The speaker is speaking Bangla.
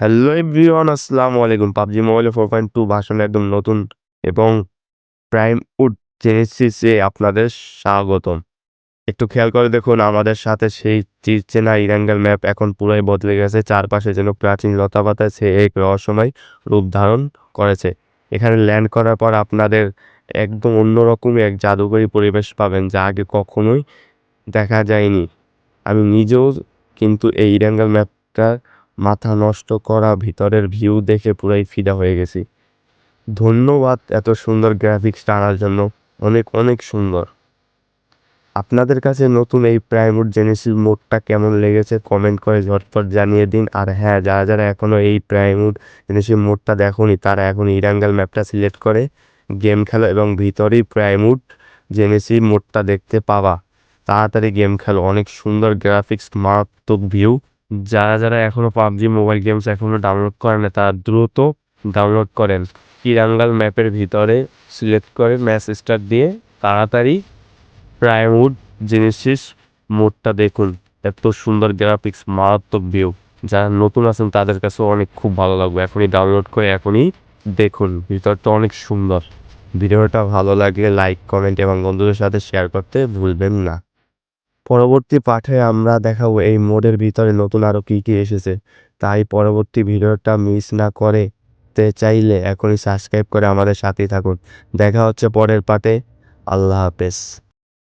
হ্যালো এভরিওয়ান আসসালামু আলাইকুম। পাবজি মোবাইলে ফোর পয়েন্ট টু ভার্সন একদম নতুন এবং প্রাইম উড জেনেসিসে আপনাদের স্বাগতম। একটু খেয়াল করে দেখুন, আমাদের সাথে সেই চিরচেনা ইরাঙ্গাল ম্যাপ এখন পুরাই বদলে গেছে। চারপাশে যেন প্রাচীন লতাপাতা, সে এক রহস্যময় রূপ ধারণ করেছে। এখানে ল্যান্ড করার পর আপনাদের একদম অন্যরকমই এক জাদুকরী পরিবেশ পাবেন, যা আগে কখনোই দেখা যায়নি। আমি নিজেও কিন্তু এই ইরাঙ্গাল ম্যাপটা মাথা নষ্ট করা, ভিতরের ভিউ দেখে পুরাই ফিদা হয়ে গেছি। ধন্যবাদ এত সুন্দর গ্রাফিক্স আনার জন্য। অনেক অনেক সুন্দর। আপনাদের কাছে নতুন এই প্রাইমুড জেনেসিস মোডটা কেমন লেগেছে কমেন্ট করে ঝটপট জানিয়ে দিন। আর হ্যাঁ যারা যারা এখনও এই প্রাইমুড জেনেসিস মোডটা দেখোনি, তারা এখন ইরাঙ্গাল ম্যাপটা সিলেক্ট করে গেম খেলো এবং ভিতরেই প্রাইমুড জেনেসি মোডটা দেখতে পাওয়া তাড়াতাড়ি গেম খেলো, অনেক সুন্দর গ্রাফিক্স মারাত্মক ভিউ যারা যারা এখনও পাবজি মোবাইল গেমস এখনও ডাউনলোড করেন না, তারা দ্রুত ডাউনলোড করেন। কিরাঙ্গাল ম্যাপের ভিতরে সিলেক্ট করে ম্যাচ স্টার্ট দিয়ে তাড়াতাড়ি প্রাইমউড জেনেসিস মোডটা দেখুন। এত সুন্দর গ্রাফিক্স মারাত্মক ভিউ যারা নতুন আছেন, তাদের কাছেও অনেক খুব ভালো লাগবে। এখনই ডাউনলোড করে এখনই দেখুন। ভিতরটা অনেক সুন্দর। ভিডিওটা ভালো লাগলে লাইক কমেন্ট এবং বন্ধুদের সাথে শেয়ার করতে ভুলবেন না। পরবর্তী পাঠে আমরা দেখাবো এই মোডের ভিতরে নতুন আরও কী কী এসেছে। তাই পরবর্তী ভিডিওটা মিস না করে তে চাইলে এখনই সাবস্ক্রাইব করে আমাদের সাথেই থাকুন। দেখা হচ্ছে পরের পাঠে। আল্লাহ হাফেজ।